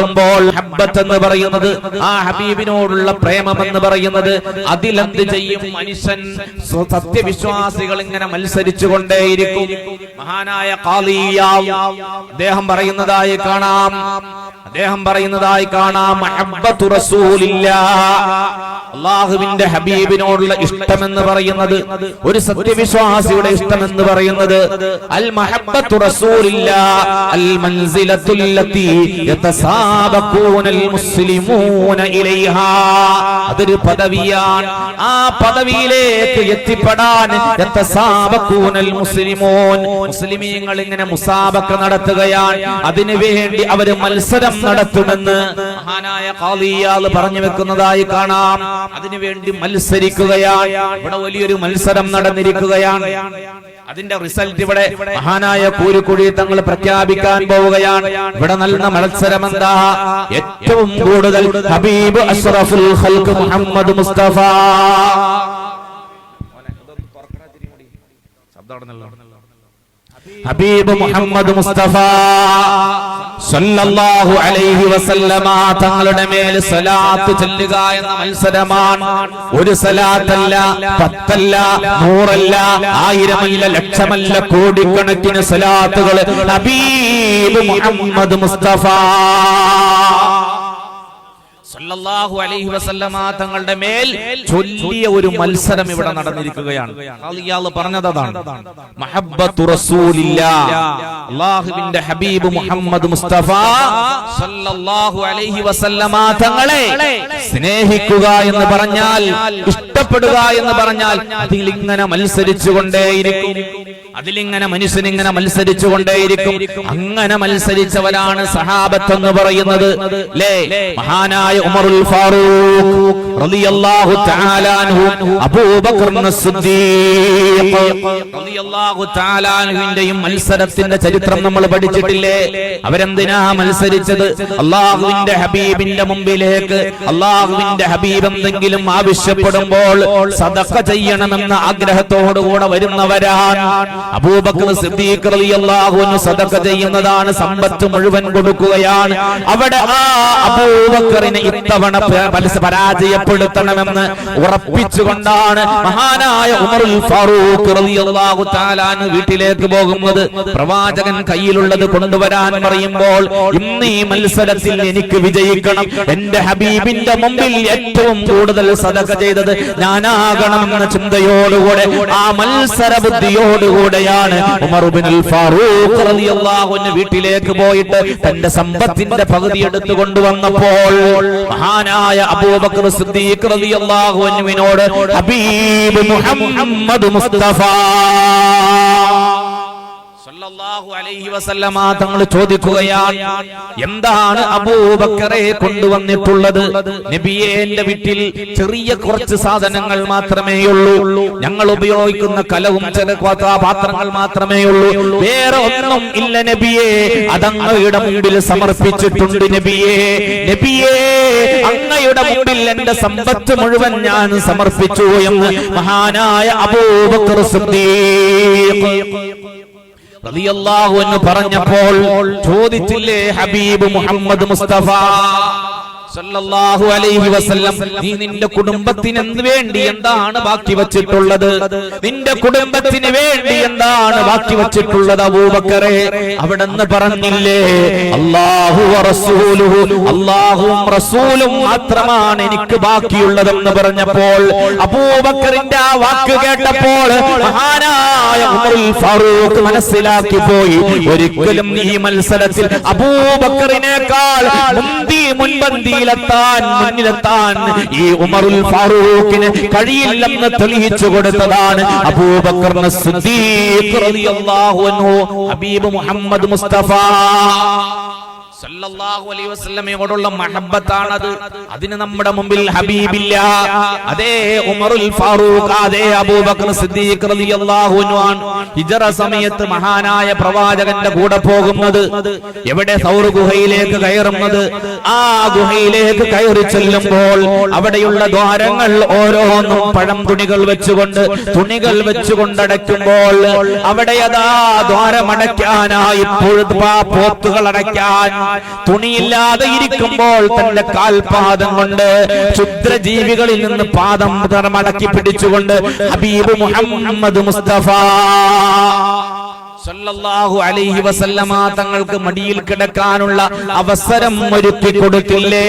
പുറപ്പെടുമ്പോൾ ഹബ്ബത്ത് എന്ന് പറയുന്നത് ആ ഹബീബിനോടുള്ള പ്രേമം എന്ന് പറയുന്നത്. അതിലെന്ത് ചെയ്യും മനുഷ്യൻ? സത്യവിശ്വാസികൾ ഇങ്ങനെ മത്സരിച്ചു കൊണ്ടേയിരിക്കും മഹാനായ ഖാലിയാവ് അദ്ദേഹം പറയുന്നതായി കാണാം. അദ്ദേഹം പറയുന്നതായി കാണാം അള്ളാഹുവിന്റെ ഹബീബിനോടുള്ള ഇഷ്ടം എന്ന് പറയുന്നത് ഒരു സത്യവിശ്വാസിയുടെ ഇഷ്ടം എന്ന് പറയുന്നത് അൽ മഹബ്ബത്തു റസൂലില്ല അൽ മൻസിലത്തുൽ ലത്തി യതസാബഖൂനൽ മുസ്ലിമൂന ഇലൈഹാ. അതൊരു പദവിയാണ്. ആ പദവിയിലേക്ക് എത്തിപ്പെടാൻ യതസാബഖൂനൽ മുസ്ലിമൂൻ മുസ്ലിമീങ്ങൾ ഇങ്ങനെ മുസാബക്ക നടത്തുകയാണ്. അതിനു വേണ്ടി അവർ മത്സരം നടത്തുമെന്ന് മഹാനായ കാളിയാൽ പറഞ്ഞു വെക്കുന്നതായി കാണാം. അതിനുവേണ്ടി മത്സരിക്കുകയാണ്. ഇവിടെ വലിയൊരു മത്സരം നടന്നിരിക്കുകയാണ്. അതിന്റെ റിസൾട്ട് ഇവിടെ മഹാനായ കൂരുക്കുഴി തങ്ങൾ പ്രഖ്യാപിക്കാൻ പോവുകയാണ്. ഇവിടെ നല്ല മത്സരം എന്താ? ഏറ്റവും കൂടുതൽ ഹബീബ് അഷ്റഫുൽ ഖൽഖ് മുഹമ്മദ് മുസ്തഫ. ഹബീബ് മുഹമ്മദ് മുസ്തഫ സല്ലല്ലാഹു അലൈഹി വസല്ലമ തങ്ങളുടെ മേൽ സലാത്ത് ചൊല്ലുക എന്ന മത്സരമാണ്. ഒരു സലാത്തല്ല പത്തല്ല നൂറല്ല ആയിരമല്ല ലക്ഷമല്ല കോടിക്കണക്കിന് സലാത്തുകൾ ഹബീബ് മുഹമ്മദ് മുസ്തഫ. സല്ലല്ലാഹു അലൈഹി വസല്ലമ തങ്ങളുടെ മേൽ ചൊല്ലിയ ഒരു മത്സരം ഇവിടെ നടന്നിരിക്കുകയാണ്. ഇയാൾ പറഞ്ഞത് മഹബ്ബത്തു റസൂലില്ലാ. അല്ലാഹുവിന്റെ ഹബീബ് മുഹമ്മദ് മുസ്തഫ സല്ലല്ലാഹു അലൈഹി വസല്ലമ തങ്ങളെ സ്നേഹിക്കുക എന്ന് പറഞ്ഞാൽ ഇഷ്ടപ്പെടുക എന്ന് പറഞ്ഞാൽ അതിലിങ്ങനെ മത്സരിച്ചു കൊണ്ടേയിരിക്കും അതിലിങ്ങനെ മനുഷ്യനിങ്ങനെ മത്സരിച്ചു കൊണ്ടേയിരിക്കും അങ്ങനെ മത്സരിച്ചവരാണ് സഹാബത്ത് എന്ന് പറയുന്നത് മഹാനായ ഉമറുൽ ഫാറൂഖ് റളിയല്ലാഹു തആല അൻഹു അബൂബക്കർ സിദ്ദീഖ് റളിയല്ലാഹു തആല മത്സരത്തിന്റെ ചരിത്രം നമ്മൾ പഠിച്ചിട്ടില്ലേ? അവരെന്തിനാ മത്സരിച്ചത്? അള്ളാഹുവിന്റെ ഹബീബിന്റെ മുമ്പിലേക്ക് അള്ളാഹുവിന്റെ ഹബീബ് എന്തെങ്കിലും ആവശ്യപ്പെടുമ്പോൾ സദഖ ചെയ്യണമെന്ന ആഗ്രഹത്തോടുകൂടെ വരുന്നവരാണ്. അബൂബക്കർ സിദ്ദീഖ് റളിയല്ലാഹു അൻഹു സദഖ ചെയ്യുന്നതാണ് സമ്പത്ത് മുഴുവൻ കൊടുക്കുകയാണ്. അവിടെ ആ അബൂബക്കറിനെ ഇത്തവണ പരാജയപ്പെടുത്തണമെന്ന് ഉറപ്പിച്ചുകൊണ്ടാണ് മഹാനായ ഉമറുൽ ഫാറൂഖ് റളിയല്ലാഹു തആലാൻ വീട്ടിലേക്ക് പോകുന്നത്. പ്രവാചകൻ കയ്യിലുള്ളത് കൊണ്ടുവരാൻ പറയുമ്പോൾ ഇന്ന് ഈ മത്സരത്തിൽ എനിക്ക് വിജയിക്കണം. എന്റെ ഹബീബിന്റെ മുമ്പിൽ ഏറ്റവും കൂടുതൽ സദഖ ചെയ്തത് ഞാനാകണമെന്ന ചിന്തയോടുകൂടെ ആ മത്സര ബുദ്ധിയോടുകൂടെയാണ് ഫാറൂഖ് വീട്ടിലേക്ക് പോയിട്ട് തന്റെ സമ്പത്തിന്റെ പകുതി എടുത്തു കൊണ്ടുവന്നപ്പോൾ മഹാനായ അബൂബക്കർ സിദ്ദീഖ് റളിയല്ലാഹു അൻഹുവിനോട് ഹബീബ് മുഹമ്മദ് മുസ്തഫ. അലൈഹി തങ്ങൾ ചോദിക്കുകയാണ് എന്താണ് അബൂബക്കറെ കൊണ്ടുവന്നിട്ടുള്ളത്? നബിയെ എന്റെ വീട്ടിൽ ചെറിയ കുറച്ച് സാധനങ്ങൾ മാത്രമേ ഉള്ളൂ. ഞങ്ങൾ ഉപയോഗിക്കുന്ന കലവും ചില പാത്രങ്ങൾ മാത്രമേ ഉള്ളൂ. വേറെ ഒന്നും ഇല്ല നബിയെ. അതങ്ങയുടെ മുമ്പിൽ സമർപ്പിച്ചിട്ടുണ്ട് നബിയെ. നബിയെ അങ്ങയുടെ മുമ്പിൽ എന്റെ സമ്പത്ത് മുഴുവൻ ഞാൻ സമർപ്പിച്ചു എന്ന് മഹാനായ അബൂബക്കർ സിദ്ദീഖ്. റളിയല്ലാഹു എന്ന് പറഞ്ഞപ്പോൾ ചോദിച്ചില്ലേ ഹബീബ് മുഹമ്മദ് മുസ്തഫ? സല്ലല്ലാഹു അലൈഹി വസല്ലം നീ നിന്റെ കുടുംബത്തിന് വേണ്ടി എന്താണ് ബാക്കി വച്ചിട്ടുള്ളത്? നിന്റെ കുടുംബത്തിന് വേണ്ടി എന്താണ് ബാക്കി വച്ചിട്ടുള്ളത് അബൂബക്കറെ? അവിടെ പറഞ്ഞില്ലേ അല്ലാഹു റസൂലുഹു അല്ലാഹുവും റസൂലും മാത്രമാണ് എനിക്ക് ബാക്കിയുള്ളതെന്ന് പറഞ്ഞപ്പോൾ അബൂബക്കറിന്റെ ആ വാക്ക് കേട്ടപ്പോൾ മഹാനായ ഉമറുൽ ഫാറൂഖ് മനസ്സിലാക്കി പോയി. ഒരിക്കലും ഈ മത്സരത്തിൽ അബൂബക്കറിനേക്കാൾ മുന്തി മുൻപന്തിയിലെത്താൻ മുന്നിലെത്താൻ ഈ ഉമറുൽ ഫാറൂഖിന് കഴിയില്ലെന്ന് തെളിയിച്ചു കൊടുത്തതാണ് അബൂബക്കർ സിദ്ദീഖ് റളിയല്ലാഹു അൻഹു ഹബീബ് മുഹമ്മദ് മുസ്തഫ. സല്ലല്ലാഹു അലൈഹി വസല്ലമയോടുള്ള മഹബ്ബത്താണത് അതിന് നമ്മുടെ മുമ്പിൽ ഹബീബില്ല. അതേ ഉമറുൽ ഫാറൂഖ് അതേ അബൂബക്കർ സിദ്ദീഖ് റളിയല്ലാഹു അൻഹു ഹിജറ സമയത്ത് മഹാനായ പ്രവാചകന്റെ കൂടെ പോകുന്നത്. എവിടെ സൗർ ഗുഹയിലേക്ക് കയറുന്നത്? ആ ഗുഹയിലേക്ക് കയറി ചെല്ലുമ്പോൾ അവിടെയുള്ള ദ്വാരങ്ങൾ ഓരോന്നും പഴം തുണികൾ വെച്ചുകൊണ്ട് തുണികൾ വെച്ചുകൊണ്ട് അടയ്ക്കുമ്പോൾ അവിടെ അതാ ദ്വാരമടയ്ക്കാനായി പോത്തുകൾ അടയ്ക്കാൻ തുണിയില്ലാതെ ഇരിക്കുമ്പോൾ തന്റെ കാൽപാദം കൊണ്ട് ക്ഷുദ്രജീവികളിൽ നിന്ന് പാദം മടക്കി പിടിച്ചുകൊണ്ട് ഹബീബ് മുഹമ്മദ് മുസ്തഫ. സല്ലല്ലാഹു അലൈഹി വസല്ലമ തങ്ങൾക്ക് മടിയിൽ കിടക്കാനുള്ള അവസരം ഒരുക്കി കൊടുത്തില്ലേ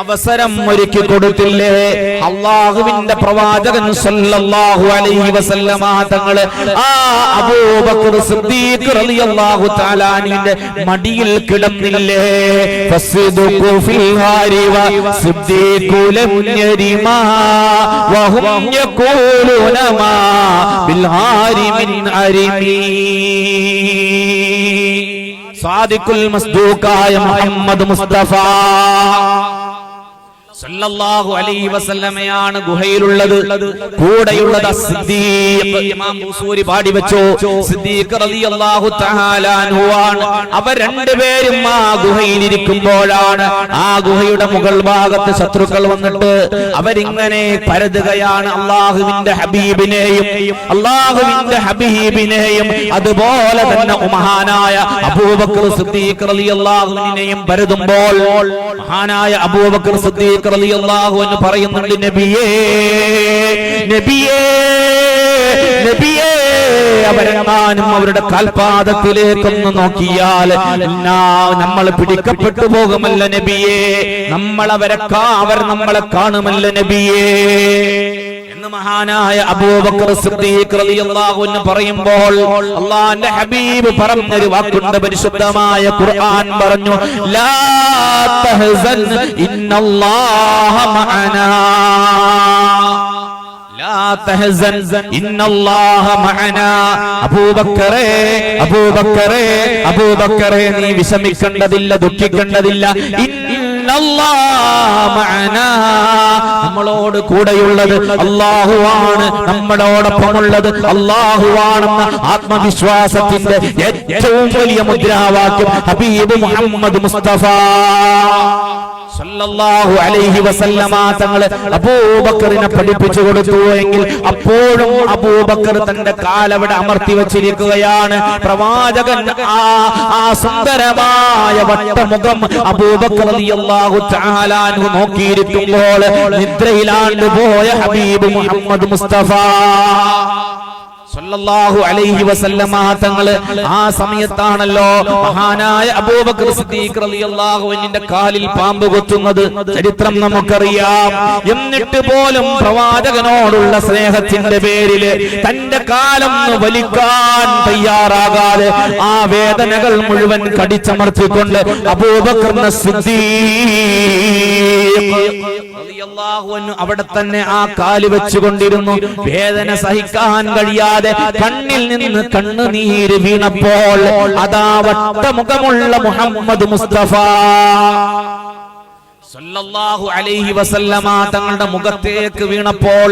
അവസരം ഒരുക്കി കൊടുത്തില്ലേ? അള്ളാഹുവിന്റെ പ്രവാചകൻ സല്ലല്ലാഹു അലൈഹി വസല്ലമ തങ്ങൾ ആ അബൂബക്കർ സിദ്ദീഖ് റളിയല്ലാഹു തആല മടിയിൽ കിടന്നില്ലേ ഫസ്ദുഖു ഫിൽ യരിമാ വഹും ബിൽ സാദിഖുൽ മസ്ദൂഖായ മുഹമ്മദ് മുസ്തഫ. സല്ലല്ലാഹു അലൈഹി വസല്ലമയാണ് ഗുഹയിലുള്ളത്. കൂടെയുള്ളത് സിദ്ദീഖ് ഇമാം ബുസൂരി പാടി വെച്ചു? സിദ്ദീഖ് റളിയല്ലാഹു തആല അൻഹുവാണ് അവർ രണ്ടുപേരും ആ ഗുഹയിൽ ഇരിക്കുമ്പോഴാണ് ആ ഗുഹയുടെ മുകൾ ഭാഗത്ത് ശത്രുക്കൾ വന്നിട്ട് അവരിങ്ങനെ പരതുകയാണ് അള്ളാഹുവിന്റെ ഹബീബിനെയും അള്ളാഹുവിന്റെ ഹബീബിനെയും. അതുപോലെ തന്നെ മഹാനായ അബൂബക്കർ സിദ്ദീഖ് റളിയല്ലാഹുവിനെയും പരതുമ്പോൾ മഹാനായ അബൂബക്കർ സിദ്ദീഖ് റളിയല്ലാഹു അൻഹു പറയുന്നുണ്ട് നബിയേ നബിയേ നബിയേ അവരെങ്ങാനും അവരുടെ കാൽപാദത്തിലേക്കൊന്ന് നോക്കിയാൽ നമ്മൾ പിടിക്കപ്പെട്ടു പോകുമല്ല നബിയേ. നമ്മളവരെ അവർ നമ്മളെ കാണുമല്ല നബിയേ. മഹാനായ അബൂബക്കർ സിദ്ദീഖ് റളിയല്ലാഹു അൻഹു പറയുമ്പോൾ അള്ളാഹുവിന്റെ ഹബീബ് പറഞ്ഞൊരു വാക്കുണ്ട് പരിശുദ്ധമായ ഖുർആൻ പറഞ്ഞു ലാ തഹ്സൻ ഇന്നല്ലാഹ മഅനാ. നീ വിഷമിക്കേണ്ടതില്ല ദുഃഖിക്കേണ്ടതില്ല. ഇന്നല്ലാ മഅനാ. നമ്മളോട് കൂടെയുള്ളത് അള്ളാഹുവാണ് നമ്മളോടൊപ്പമുള്ളത് അള്ളാഹുവാണെന്ന ആത്മവിശ്വാസത്തിന്റെ ഏറ്റവും വലിയ മുദ്രാവാക്യം ഹബീബ് മുഹമ്മദ് മുസ്തഫ. തങ്ങൾ അബൂബക്കറിനെ പഠിപ്പിച്ചു കൊടുത്തു എങ്കിൽ അപ്പോഴും അബൂബക്കർ തന്റെ കാലവിടെ അമർത്തി വെച്ചിരിക്കുകയാണ്. പ്രവാചകൻ ആ ആ സുന്ദരമായ വട്ടമുഖം അബൂബക്കർ നോക്കിയിരിക്കുമ്പോൾ നിദ്രയിലാണ്ട് പോയ ഹബീബ് മുഹമ്മദ് മുസ്തഫ. സല്ലല്ലാഹു അലൈഹി വസല്ലമ ആ സമയത്താണല്ലോ മഹാനായ അബൂബക്കർ സിദ്ദീഖ് റളിയല്ലാഹു അൻഹിന്റെ കാലിൽ പാമ്പ് കൊത്തുന്നത്. ചരിത്രം നമുക്കറിയാം. എന്നിട്ട് പോലും പ്രവാചകനോടുള്ള സ്നേഹത്തിന്റെ പേരിൽ തന്റെ കാലം വലിക്കാൻ തയ്യാറാകാതെ ആ വേദനകൾ മുഴുവൻ കടിച്ചമർത്തിക്കൊണ്ട് അൻഹു അവിടെ തന്നെ ആ കാൽ വെച്ചുകൊണ്ടിരുന്നു. വേദന സഹിക്കാൻ കഴിയാതെ കണ്ണിൽ നിന്ന് കണ്ണുനീര് വീണപ്പോൾ അതാ വട്ടമുഖമുള്ള മുഹമ്മദ് മുസ്തഫ. തങ്ങളുടെ മുഖത്തേക്ക് വീണപ്പോൾ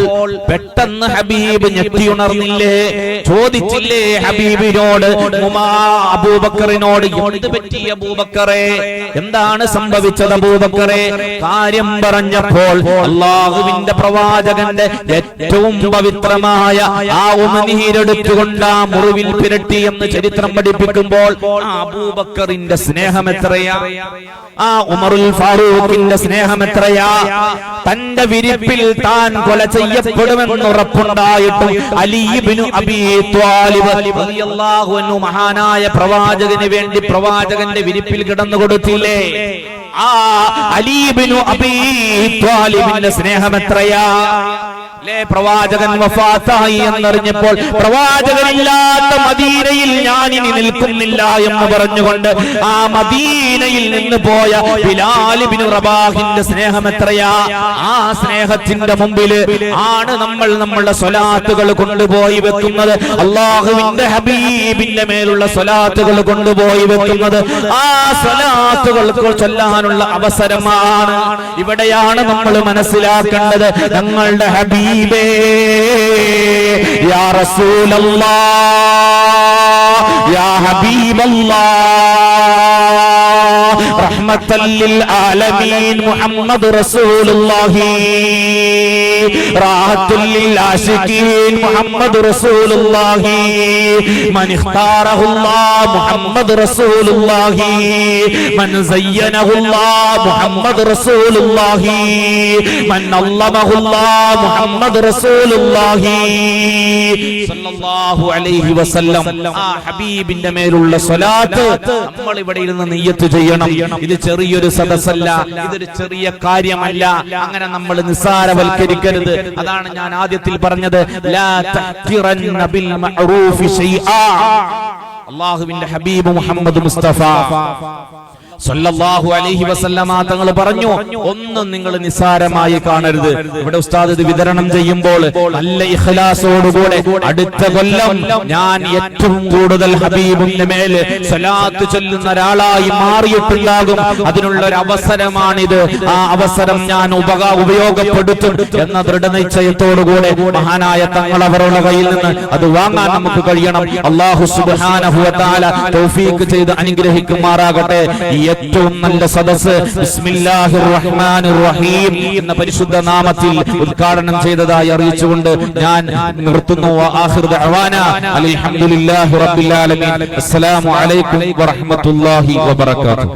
പെട്ടെന്ന് ഹബീബ് ഞെട്ടിയുണർന്നില്ലേ? ചോദിച്ചില്ലേ ഹബീബിനോട് അബൂബക്കറിനോട് പറ്റി അബൂബക്കറെ? എന്താണ് സംഭവിച്ചത് അബൂബക്കറെ? കാര്യം പറഞ്ഞപ്പോൾ അള്ളാഹുവിന്റെ പ്രവാചകന്റെ ഏറ്റവും പവിത്രമായ ആ ഉമനീരെടുത്തുകൊണ്ട് ആ മുറിവിൽ പിരട്ടി എന്ന് ചരിത്രം പഠിപ്പിക്കുമ്പോൾ ആ അബൂബക്കറിന്റെ സ്നേഹം എത്രയാ? ആ ഉമറുൽ ഫാറൂഖിന്റെ സ്നേഹം എത്രയാ? തന്റെ വിരിപ്പിൽ താൻ കൊല ചെയ്യപ്പെടുമെന്ന് ഉറപ്പുണ്ടായിട്ടും അലിബിനു അബീ ത്വാലിബ് മഹാനായ പ്രവാചകന് വേണ്ടി പ്രവാചകന്റെ വിരിപ്പിൽ കിടന്നു കൊടുത്തില്ലേ ആ അലീബിനു അബീ ത്വാലിബിന്റെ സ്നേഹം എത്രയാ? പ്രവാചകൻ വഫാത്തായി എന്നറിഞ്ഞപ്പോൾ പ്രവാചകനില്ലാത്ത മദീനയിൽ ഞാൻ ഇനി നിൽക്കുന്നില്ല എന്ന് പറഞ്ഞുകൊണ്ട് ആ മദീനയിൽ നിന്ന് പോയ ബിലാലിബിന് റബാഹിന്റെ സ്നേഹം എത്രയാ? ആ സ്നേഹത്തിന്റെ മുമ്പിൽ ആണ് നമ്മൾ നമ്മളുടെ സ്വലാത്തുകൾ കൊണ്ടുപോയി വെക്കുന്നത്. അള്ളാഹുവിന്റെ ഹബീബിന്റെ മേലുള്ള സ്വലാത്തുകൾ കൊണ്ടുപോയി വെക്കുന്നത്. ആ സ്വലാത്തുകൾ ചൊല്ലാനുള്ള അവസരമാണ്. ഇവിടെയാണ് നമ്മൾ മനസ്സിലാക്കേണ്ടത്. ഞങ്ങളുടെ ഹബീബേ യാ റസൂലല്ലാ യാ ഹബീബല്ലാ. റഹ്മത്തല്ലിൽ ആലമീൻ മുഹമ്മദ് റസൂലുള്ളാഹി. റാഹത്തുല്ലിൽ ആശിഖീൻ മുഹമ്മദ് റസൂലുള്ളാഹി. മൻ മുഹമ്മദ് റസൂലുള്ളാഹി. മൻ സയ്യനഹുല്ലാഹ് മുഹമ്മദ് റസൂലുള്ളാഹി. മൻ അല്ലമഹുല്ലാഹ് മുഹമ്മദ് റസൂലുള്ളാഹി. സല്ലല്ലാഹു അലൈഹി വസല്ലം. ആ ഹബീബിന്റെ മേലുള്ള സ്വലാത്ത് നമ്മൾ ഇവിടെ ഇരുന്ന് നിയ്യത്ത് ചെയ്യണം. ഇത് ചെറിയൊരു സദസ്സല്ല ഇതൊരു ചെറിയ കാര്യമല്ല. അങ്ങനെ നമ്മൾ നിസ്സാരവൽക്കരിക്കരുത്. അതാണ് ഞാൻ ആദ്യത്തിൽ പറഞ്ഞത്. അള്ളാഹുവിന്റെ ഹബീബ് മുഹമ്മദ് മുസ്തഫ. സല്ലല്ലാഹു അലൈഹി വസല്ലമ തങ്ങൾ പറഞ്ഞു ഒന്നും നിങ്ങൾ നിസ്സാരമായി കാണരുത്. ഇവിടെ ഉസ്താദ് ഇത് വിതരണം ചെയ്യുമ്പോൾ നല്ല ഇഖ്ലാസോടുകൂടെ അടുത്ത കൊല്ലം ഞാൻ ഏറ്റവും കൂടുതൽ ഹബീബിന്റെ മേൽ സലാത്ത് ചൊല്ലുന്ന ഒരാളായി മാറിയിട്ടുണ്ടാകും. അതിനുള്ള ഒരു അവസരമാണിത്. ആ അവസരം ഞാൻ ഉപക ഉപയോഗപ്പെടുത്തും എന്ന ദൃഢനിശ്ചയത്തോടുകൂടെ മഹാനായ തങ്ങൾ അവരുടെ കയ്യിൽ നിന്ന് അത് വാങ്ങാൻ നമുക്ക് കഴിയണം. അള്ളാഹു തആല തൗഫീഖ് ചെയ്ത് അനുഗ്രഹിക്കുമാറാകട്ടെ. ഈ ഏറ്റവും നല്ല സദസ് റഹീം എന്ന പരിശുദ്ധ നാമത്തിൽ ഉദ്ഘാടനം ചെയ്തതായി അറിയിച്ചുകൊണ്ട് ഞാൻ നിർത്തുന്നു. അസ്സലാമു അലൈക്കും വറഹ്മത്തുള്ളാഹി വബറകാതുഹു.